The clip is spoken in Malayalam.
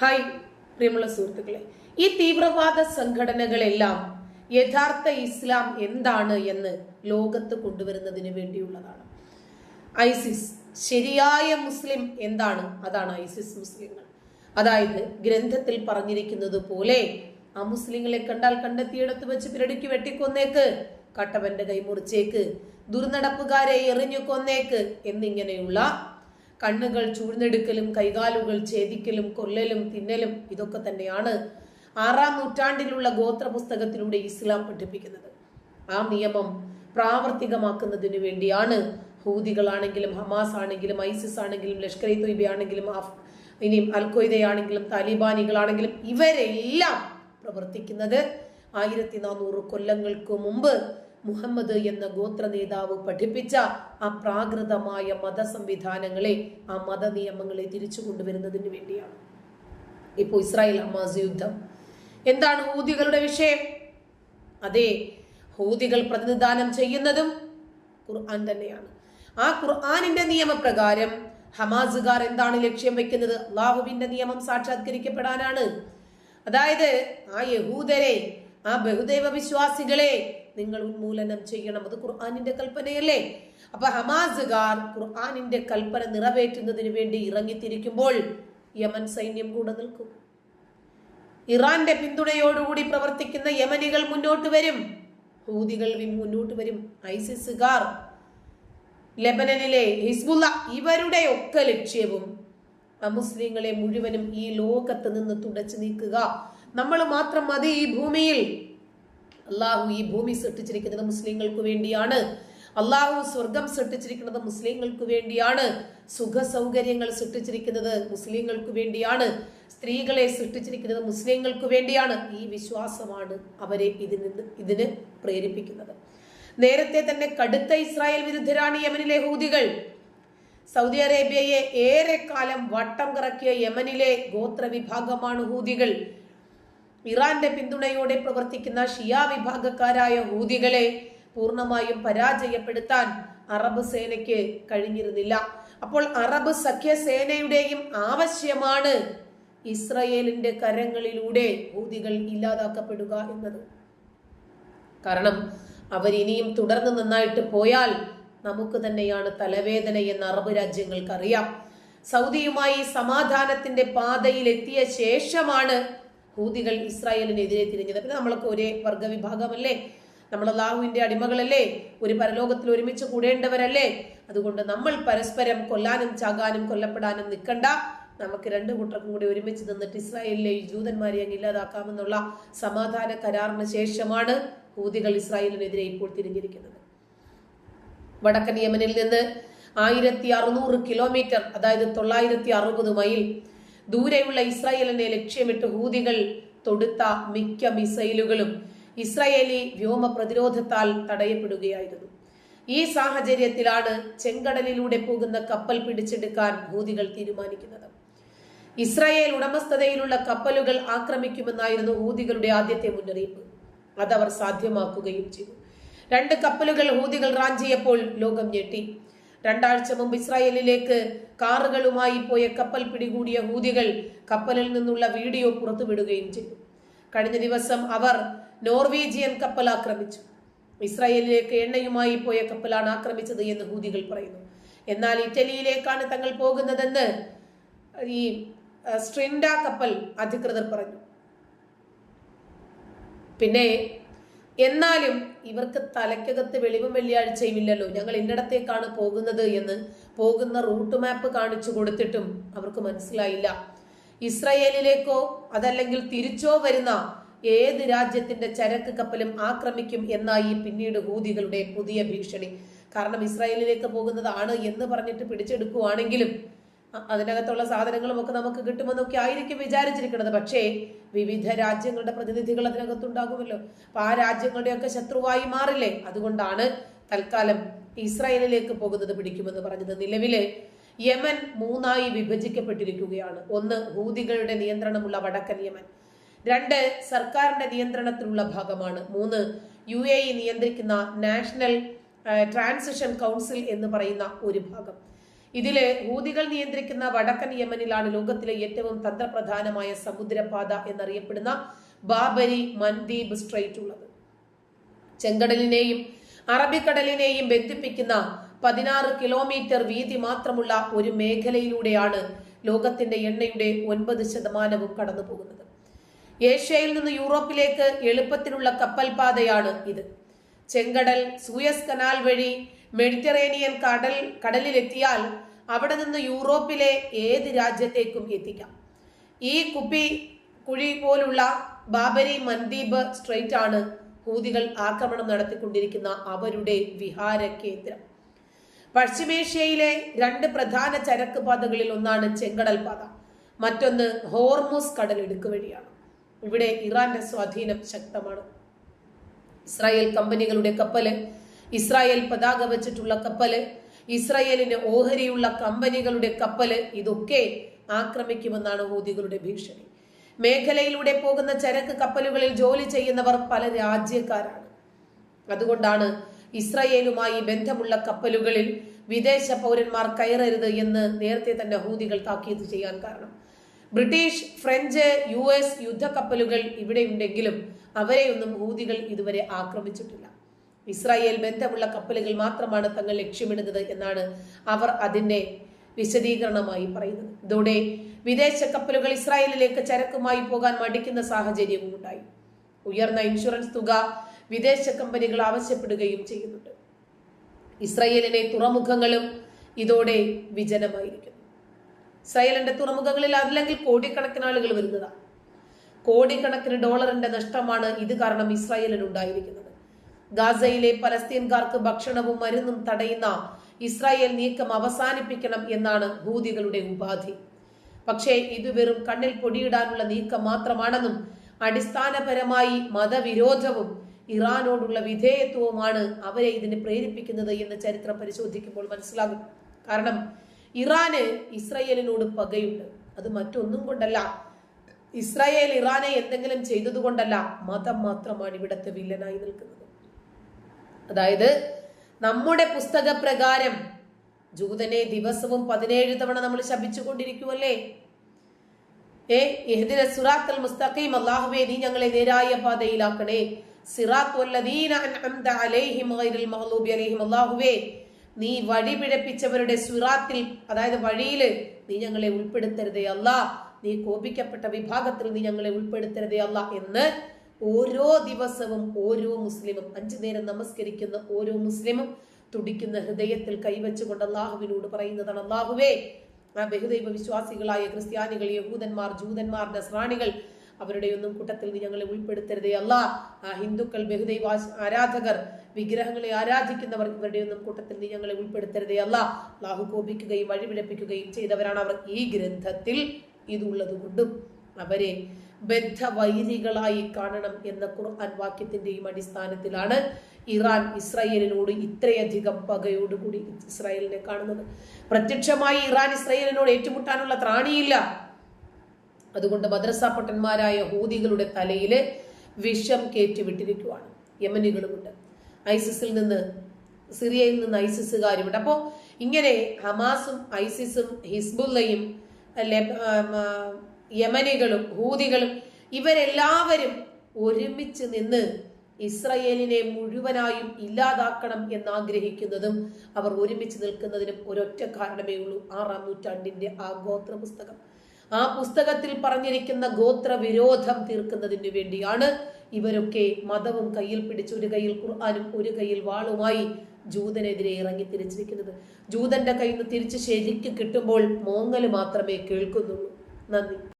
ഹായ് പ്രിയമുള്ള സുഹൃത്തുക്കളെ ഈ തീവ്രവാദ സംഘടനകളെല്ലാം യഥാർത്ഥ ഇസ്ലാം എന്താണ് എന്ന് ലോകത്ത് കൊണ്ടുവരുന്നതിന് വേണ്ടിയുള്ളതാണ്. ഐസിസ് ശരിയായ മുസ്ലിം എന്താണ്? അതാണ് ഐസിസ് മുസ്ലിങ്ങൾ. അതായത് ഗ്രന്ഥത്തിൽ പറഞ്ഞിരിക്കുന്നത് പോലെ ആ മുസ്ലിങ്ങളെ കണ്ടാൽ കണ്ടെത്തിയിടത്ത് വെച്ച് പിരടിക്ക് വെട്ടിക്കൊന്നേക്ക് കട്ടവന്റെ കൈ മുറിച്ചേക്ക് ദുർനടപ്പുകാരെ എറിഞ്ഞു കൊന്നേക്ക് എന്നിങ്ങനെയുള്ള കണ്ണുകൾ ചൂഴ്ന്നെടുക്കലും കൈകാലുകൾ ഛേദിക്കലും കൊല്ലലും തിന്നലും ഇതൊക്കെ തന്നെയാണ് ആറാം നൂറ്റാണ്ടിലുള്ള ഗോത്ര പുസ്തകത്തിലൂടെ ഇസ്ലാം പഠിപ്പിക്കുന്നത്. ആ നിയമം പ്രാവർത്തികമാക്കുന്നതിനു വേണ്ടിയാണ് ഹൂതികളാണെങ്കിലും ഹമാസ് ആണെങ്കിലും ഐസിസ് ആണെങ്കിലും ലഷ്കർ ഇ തൊയ്ബ ആണെങ്കിലും ഇനിയും അൽ ഖ്വയ്ദയാണെങ്കിലും താലിബാനികളാണെങ്കിലും ഇവരെല്ലാം പ്രവർത്തിക്കുന്നത് ആയിരത്തി നാനൂറ് കൊല്ലങ്ങൾക്ക് മുമ്പ് മുഹമ്മദ് എന്ന ഗോത്ര നേതാവ് പഠിപ്പിച്ച ആ പ്രാകൃതമായ മത സംവിധാനങ്ങളെ ആ മത നിയമങ്ങളെ തിരിച്ചു കൊണ്ടുവരുന്നതിന് വേണ്ടിയാണ്. ഇപ്പോൾ ഇസ്രായേൽ ഹമാസ് യുദ്ധം. എന്താണ് ഹൂതികളുടെ വിഷയം? അതെ ഹൂതികൾ പ്രതിനിധാനം ചെയ്യുന്നതും ഖുർആൻ തന്നെയാണ്. ആ ഖുർആാനിന്റെ നിയമപ്രകാരം ഹമാസുകാർ എന്താണ് ലക്ഷ്യം വെക്കുന്നത്? അള്ളാഹുവിന്റെ നിയമം സാക്ഷാത്കരിക്കപ്പെടാനാണ്. അതായത് ആ യഹൂദരെ ആ ബഹുദൈവ വിശ്വാസികളെ നിങ്ങൾ ഉന്മൂലനം ചെയ്യണം. അത് ഖുർആാനിന്റെ കൽപ്പനയല്ലേ? അപ്പൊ ഹമാസുകാർ ഖുർആാനിന്റെ കൽപ്പന നിറവേറ്റുന്നതിന് വേണ്ടി ഇറങ്ങിത്തിരിക്കുമ്പോൾ യമൻ സൈന്യം കൂടെ നിൽക്കും. ഇറാന്റെ പിന്തുണയോടുകൂടി പ്രവർത്തിക്കുന്ന യമനികൾ മുന്നോട്ട് വരും. ഹൂതികൾ മുന്നോട്ട് വരും. ഐസിസുകാർ ലെബനനിലെ ഹിസ്ബുല്ല ഇവരുടെ ഒക്കെ ലക്ഷ്യവും അമുസ്ലിങ്ങളെ മുഴുവനും ഈ ലോകത്ത് നിന്ന് തുടച്ചു നീക്കുക. നമ്മൾ മാത്രം മതി ഈ ഭൂമിയിൽ. അള്ളാഹു ഈ ഭൂമി സൃഷ്ടിച്ചിരിക്കുന്നത് മുസ്ലിങ്ങൾക്ക് വേണ്ടിയാണ്. അള്ളാഹു സ്വർഗം സൃഷ്ടിച്ചിരിക്കുന്നത് മുസ്ലിങ്ങൾക്ക് വേണ്ടിയാണ്. സുഖ സൗകര്യങ്ങൾ സൃഷ്ടിച്ചിരിക്കുന്നത് മുസ്ലിങ്ങൾക്ക് വേണ്ടിയാണ്. സ്ത്രീകളെ സൃഷ്ടിച്ചിരിക്കുന്നത് മുസ്ലിങ്ങൾക്ക് വേണ്ടിയാണ്. ഈ വിശ്വാസമാണ് അവരെ ഇതിൽ നിന്ന് ഇതിന് പ്രേരിപ്പിക്കുന്നത്. നേരത്തെ തന്നെ കടുത്ത ഇസ്രായേൽ വിരുദ്ധരാണ് യമനിലെ ഹൂതികൾ. സൗദി അറേബ്യയെ ഏറെക്കാലം വട്ടം കറക്കിയ യമനിലെ ഗോത്ര വിഭാഗമാണ് ഹൂതികൾ. ഇറാന്റെ പിന്തുണയോടെ പ്രവർത്തിക്കുന്ന ഷിയ വിഭാഗക്കാരായ ഹൂതികളെ പൂർണമായും പരാജയപ്പെടുത്താൻ അറബ് സേനയ്ക്ക് കഴിഞ്ഞിരുന്നില്ല. അപ്പോൾ അറബ് സഖ്യസേനയുടെയും ആവശ്യമാണ് ഇസ്രയേലിന്റെ കരങ്ങളിലൂടെ ഹൂതികൾ ഇല്ലാതാക്കപ്പെടുക എന്നത്. കാരണം അവരിനിയും തുടർന്ന് നന്നായിട്ട് പോയാൽ നമുക്ക് തന്നെയാണ് തലവേദന എന്ന് അറബ് രാജ്യങ്ങൾക്കറിയാം. സൗദിയുമായി സമാധാനത്തിന്റെ പാതയിൽ എത്തിയ ശേഷമാണ് ഹൂതികൾ ഇസ്രായേലിനെതിരെ തിരിഞ്ഞത്. പിന്നെ നമ്മളൊക്കെ ഒരേ വർഗവിഭാഗമല്ലേ നമ്മൾ അള്ളാഹുവിന്റെ അടിമകളല്ലേ? ഒരു പരലോകത്തിൽ ഒരുമിച്ച് കൂടേണ്ടവരല്ലേ? അതുകൊണ്ട് നമ്മൾ പരസ്പരം കൊല്ലാനും ചാകാനും കൊല്ലപ്പെടാനും നിൽക്കണ്ട. നമുക്ക് രണ്ടു കൂട്ടർക്കും കൂടി ഒരുമിച്ച് നിന്നിട്ട് ഇസ്രായേലിലെ ജൂതന്മാരെ അങ്ങ് ഇല്ലാതാക്കാമെന്നുള്ള സമാധാന കരാറിന് ശേഷമാണ് ഹൂതികൾ ഇസ്രായേലിനെതിരെ ഇപ്പോൾ തിരിഞ്ഞിരിക്കുന്നത്. വടക്കൻ യമനിൽ നിന്ന് ആയിരത്തി അറുന്നൂറ് കിലോമീറ്റർ അതായത് തൊള്ളായിരത്തി അറുപത് മൈൽ ദൂരെയുള്ള ഇസ്രായേലിനെ ലക്ഷ്യമിട്ട് ഹൂതികൾ തൊടുത്ത മിക്ക മിസൈലുകളും ഇസ്രായേലി വ്യോമ പ്രതിരോധത്താൽ തടയപ്പെടുകയായിരുന്നു. ഈ സാഹചര്യത്തിലാണ് ചെങ്കടലിലൂടെ പോകുന്ന കപ്പൽ പിടിച്ചെടുക്കാൻ ഹൂതികൾ തീരുമാനിക്കുന്നത്. ഇസ്രായേൽ ഉടമസ്ഥതയിലുള്ള കപ്പലുകൾ ആക്രമിക്കുമെന്നായിരുന്നു ഹൂതികളുടെ ആദ്യത്തെ മുന്നറിയിപ്പ്. അതവർ സാധ്യമാക്കുകയും ചെയ്തു. രണ്ട് കപ്പലുകൾ ഹൂതികൾ റാഞ്ചിയപ്പോൾ ലോകം ഞെട്ടി. രണ്ടാഴ്ച മുമ്പ് ഇസ്രായേലിലേക്ക് കാറുകളുമായി പോയ കപ്പൽ പിടികൂടിയ ഹൂതികൾ കപ്പലിൽ നിന്നുള്ള വീഡിയോ പുറത്തുവിടുകയും ചെയ്തു. കഴിഞ്ഞ ദിവസം അവർ നോർവീജിയൻ കപ്പൽ ആക്രമിച്ചു. ഇസ്രായേലിലേക്ക് എണ്ണയുമായി പോയ കപ്പലാണ് ആക്രമിച്ചത് എന്ന് ഹൂതികൾ പറയുന്നു. എന്നാൽ ഇറ്റലിയിലേക്കാണ് തങ്ങൾ പോകുന്നതെന്ന് ഈ സ്ട്രിൻഡ കപ്പൽ അധികൃതർ പറഞ്ഞു. പിന്നെ എന്നാലും ഇവർക്ക് തലയ്ക്കകത്ത് വെളിവും വെള്ളിയാഴ്ചയും ഇല്ലല്ലോ. ഞങ്ങൾ ഇന്നിടത്തേക്കാണ് പോകുന്നത് എന്ന് പോകുന്ന റൂട്ട് മാപ്പ് കാണിച്ചു കൊടുത്തിട്ടും അവർക്ക് മനസ്സിലായില്ല. ഇസ്രയേലിലേക്കോ അതല്ലെങ്കിൽ തിരിച്ചോ വരുന്ന ഏത് രാജ്യത്തിന്റെ ചരക്ക് കപ്പലും ആക്രമിക്കും എന്നായി പിന്നീട് ഹൂതികളുടെ പുതിയ ഭീഷണി. കാരണം ഇസ്രായേലിലേക്ക് പോകുന്നതാണ് എന്ന് പറഞ്ഞിട്ട് പിടിച്ചെടുക്കുവാണെങ്കിലും അതിനകത്തുള്ള സാധനങ്ങളും ഒക്കെ നമുക്ക് കിട്ടുമെന്നൊക്കെ ആയിരിക്കും വിചാരിച്ചിരിക്കുന്നത്. പക്ഷേ വിവിധ രാജ്യങ്ങളുടെ പ്രതിനിധികൾ അതിനകത്തുണ്ടാകുമല്ലോ. അപ്പൊ ആ രാജ്യങ്ങളുടെയൊക്കെ ശത്രുവായി മാറില്ലേ? അതുകൊണ്ടാണ് തൽക്കാലം ഇസ്രായേലിലേക്ക് പോകുന്നത് പിടിക്കുമെന്ന് പറഞ്ഞത്. നിലവിൽ യമൻ മൂന്നായി വിഭജിക്കപ്പെട്ടിരിക്കുകയാണ്. ഒന്ന് ഹൂതികളുടെ നിയന്ത്രണമുള്ള വടക്കൻ യമൻ. രണ്ട് സർക്കാരിന്റെ നിയന്ത്രണത്തിലുള്ള ഭാഗമാണ്. മൂന്ന് യു എ ഇ നിയന്ത്രിക്കുന്ന നാഷണൽ ട്രാൻസിഷൻ കൗൺസിൽ എന്ന് പറയുന്ന ഒരു ഭാഗം. ഇതിൽ ഹൂതികൾ നിയന്ത്രിക്കുന്ന വടക്കൻ യമനിലാണ് ലോകത്തിലെ ഏറ്റവും തന്ത്രപ്രധാനമായ സമുദ്രപാത എന്നറിയപ്പെടുന്ന ബാബരി മൻദീപ് സ്ട്രൈറ്റ് ഉള്ളത്. ചെങ്കടലിനെയും അറബിക്കടലിനെയും ബന്ധിപ്പിക്കുന്ന പതിനാറ് കിലോമീറ്റർ വീതി മാത്രമുള്ള ഒരു മേഖലയിലൂടെയാണ് ലോകത്തിന്റെ എണ്ണയുടെ ഒൻപത് ശതമാനവും കടന്നു പോകുന്നത് ഏഷ്യയിൽ നിന്ന് യൂറോപ്പിലേക്ക് എളുപ്പത്തിലുള്ള കപ്പൽ പാതയാണ് ഇത്. ചെങ്കടൽ സൂയസ് കനാൽ വഴി മെഡിറ്ററേനിയൻ കടൽ കടലിലെത്തിയാൽ അവിടെ നിന്ന് യൂറോപ്പിലെ ഏത് രാജ്യത്തേക്കും എത്തിക്കാം. ഈ കുപ്പി കുഴി പോലുള്ള ബാബരി മന്ദീപ് സ്ട്രെയിറ്റ് ആണ് ഹൂതികൾ ആക്രമണം നടത്തിക്കൊണ്ടിരിക്കുന്ന അവരുടെ വിഹാര കേന്ദ്രം. പശ്ചിമേഷ്യയിലെ രണ്ട് പ്രധാന ചരക്ക് പാതകളിൽ ഒന്നാണ് ചെങ്കടൽ പാത. മറ്റൊന്ന് ഹോർമുസ് കടലിടുക്ക് വഴിയാണ്. ഇവിടെ ഇറാന്റെ സ്വാധീനം ശക്തമാണ്. ഇസ്രായേൽ കമ്പനികളുടെ കപ്പൽ ഇസ്രായേൽ പതാക വെച്ചിട്ടുള്ള കപ്പൽ ഇസ്രായേലിന് ഓഹരിയുള്ള കമ്പനികളുടെ കപ്പൽ ഇതൊക്കെ ആക്രമിക്കുമെന്നാണ് ഹൂതികളുടെ ഭീഷണി. മേഖലയിലൂടെ പോകുന്ന ചരക്ക് കപ്പലുകളിൽ ജോലി ചെയ്യുന്നവർ പല രാജ്യക്കാരാണ്. അതുകൊണ്ടാണ് ഇസ്രായേലുമായി ബന്ധമുള്ള കപ്പലുകളിൽ വിദേശ പൗരന്മാർ കയറരുത് എന്ന് നേരത്തെ തന്നെ ഹൂതികൾ താക്കീത് ചെയ്യാൻ കാരണം. ബ്രിട്ടീഷ് ഫ്രഞ്ച് യു എസ് യുദ്ധക്കപ്പലുകൾ ഇവിടെയുണ്ടെങ്കിലും അവരെയൊന്നും ഹൂതികൾ ഇതുവരെ ആക്രമിച്ചിട്ടില്ല. ഇസ്രായേൽ ബന്ധമുള്ള കപ്പലുകൾ മാത്രമാണ് തങ്ങൾ ലക്ഷ്യമിടുന്നത് എന്നാണ് അവർ അതിന്റെ വിശദീകരണമായി പറയുന്നത്. ഇതോടെ വിദേശ കപ്പലുകൾ ഇസ്രായേലിലേക്ക് ചരക്കുമായി പോകാൻ മടിക്കുന്ന സാഹചര്യവും ഉണ്ടായി. ഉയർന്ന ഇൻഷുറൻസ് തുക വിദേശ കമ്പനികൾ ആവശ്യപ്പെടുകയും ചെയ്യുന്നുണ്ട്. ഇസ്രായേലിനെ തുറമുഖങ്ങളും ഇതോടെ വിജനമായിരിക്കുന്നു. ഇസ്രായേലിന്റെ തുറമുഖങ്ങളിൽ അതില്ലെങ്കിൽ കോടിക്കണക്കിന് ആളുകൾ വരുന്നതാണ് കോടിക്കണക്കിന് ഡോളറിന്റെ നഷ്ടമാണ് ഇത് കാരണം ഇസ്രായേലിന് ഉണ്ടായിരിക്കുന്നത്. ഗാസയിലെ പലസ്തീൻകാർക്ക് ഭക്ഷണവും മരുന്നും തടയുന്ന ഇസ്രായേൽ നീക്കം അവസാനിപ്പിക്കണം എന്നാണ് ഹൂതികളുടെ ഉപാധി. പക്ഷേ ഇത് വെറും കണ്ണിൽ പൊടിയിടാനുള്ള നീക്കം മാത്രമാണെന്നും അടിസ്ഥാനപരമായി മതവിരോധവും ഇറാനോടുള്ള വിധേയത്വവുമാണ് അവരെ ഇതിന് പ്രേരിപ്പിക്കുന്നത് എന്ന് ചരിത്രം പരിശോധിക്കുമ്പോൾ മനസ്സിലാകും. കാരണം ഇറാന് ഇസ്രയേലിനോട് പകയുണ്ട്. അത് മറ്റൊന്നും കൊണ്ടല്ല. ഇസ്രായേൽ ഇറാനെ എന്തെങ്കിലും ചെയ്തതുകൊണ്ടല്ല മതം മാത്രമാണ് ഇവിടത്തെ വില്ലനായി നിൽക്കുന്നത്. അതായത് നമ്മുടെ പുസ്തക പ്രകാരം ജൂതനെ ദിവസവും പതിനേഴ് തവണ നമ്മൾ ശപിച്ചുകൊണ്ടിരിക്കുമല്ലേ ഏ എഹ്ദിന സുറാത്തൽ മുസ്തഖീം അല്ലാഹുവേ നീ ഞങ്ങളെ നേരായ പാതയിലാക്കണേ. അല്ലാഹുവേ നീ വഴി പിഴപ്പിച്ചവരുടെ സുറാത്തിൽ അതായത് വഴിയിൽ നീ ഞങ്ങളെ ഉൾപ്പെടുത്തരുതേ അല്ല നീ കോപിക്കപ്പെട്ട വിഭാഗത്തിൽ നീ ഞങ്ങളെ ഉൾപ്പെടുത്തരുതേ അല്ല എന്ന് ഓരോ ദിവസവും ഓരോ മുസ്ലിമും അഞ്ചു നേരം നമസ്കരിക്കുന്ന ഓരോ മുസ്ലിമും തുടിക്കുന്ന ഹൃദയത്തിൽ കൈവച്ചുകൊണ്ട് അള്ളാഹുവിനോട് പറയുന്നതാണ് അള്ളാഹുവേ ആ ബഹുദൈവ വിശ്വാസികളായ ക്രിസ്ത്യാനികൾ യഹൂദന്മാർ ജൂതന്മാർ നസ്രാണികൾ അവരുടെ ഒന്നും കൂട്ടത്തിൽ നീ ഞങ്ങളെ ഉൾപ്പെടുത്തരുതേ. അല്ല ആ ഹിന്ദുക്കൾ ബഹുദൈവ ആരാധകർ വിഗ്രഹങ്ങളെ ആരാധിക്കുന്നവർ ഇവരുടെ ഒന്നും കൂട്ടത്തിൽ നീ ഞങ്ങളെ ഉൾപ്പെടുത്തരുതേ. അല്ല അള്ളാഹു കോപിക്കുകയും വഴിപിഴപ്പിക്കുകയും ചെയ്തവരാണ് അവർ. ഈ ഗ്രന്ഥത്തിൽ ഇതുള്ളത് കൊണ്ടും അവരെ ബദ്ധവൈരികളായി കാണണം എന്ന ഖുർആൻ വാക്യത്തിന്റെയും അടിസ്ഥാനത്തിലാണ് ഇറാൻ ഇസ്രായേലിനോട് ഇത്രയധികം പകയോടുകൂടി ഇസ്രായേലിനെ കാണുന്നത്. പ്രത്യക്ഷമായി ഇറാൻ ഇസ്രായേലിനോട് ഏറ്റുമുട്ടാനുള്ള ത്രാണിയില്ല. അതുകൊണ്ട് മദ്രസ പൊട്ടന്മാരായ ഹൂതികളുടെ തലയിൽ വിഷം കയറ്റിവിട്ടിരിക്കുവാണ് യമനികളുമുണ്ട്. ഐസിസിൽ നിന്ന് സിറിയയിൽ നിന്ന് ഐസിസുകാരുമുണ്ട്. അപ്പോൾ ഇങ്ങനെ ഹമാസും ഐസിസും ഹിസ്ബുല്ലയും യമനികളും ഹൂതികളും ഇവരെല്ലാവരും ഒരുമിച്ച് നിന്ന് ഇസ്രയേലിനെ മുഴുവനായും ഇല്ലാതാക്കണം എന്നാഗ്രഹിക്കുന്നതും അവർ ഒരുമിച്ച് നിൽക്കുന്നതിനും ഒരൊറ്റ കാരണമേ ഉള്ളൂ. ആറാം നൂറ്റാണ്ടിന്റെ ആ ഗോത്ര പുസ്തകം ആ പുസ്തകത്തിൽ പറഞ്ഞിരിക്കുന്ന ഗോത്ര വിരോധം തീർക്കുന്നതിന് വേണ്ടിയാണ് ഇവരൊക്കെ മതവും കയ്യിൽ പിടിച്ച് ഒരു കയ്യിൽ ഖുർആാനും ഒരു കയ്യിൽ വാളുമായി ജൂതനെതിരെ ഇറങ്ങി തിരിച്ചിരിക്കുന്നത്. ജൂതന്റെ കയ്യിൽ നിന്ന് തിരിച്ച് ശരിക്ക് കിട്ടുമ്പോൾ മോങ്ങൽ മാത്രമേ കേൾക്കുന്നുള്ളൂ. നന്ദി.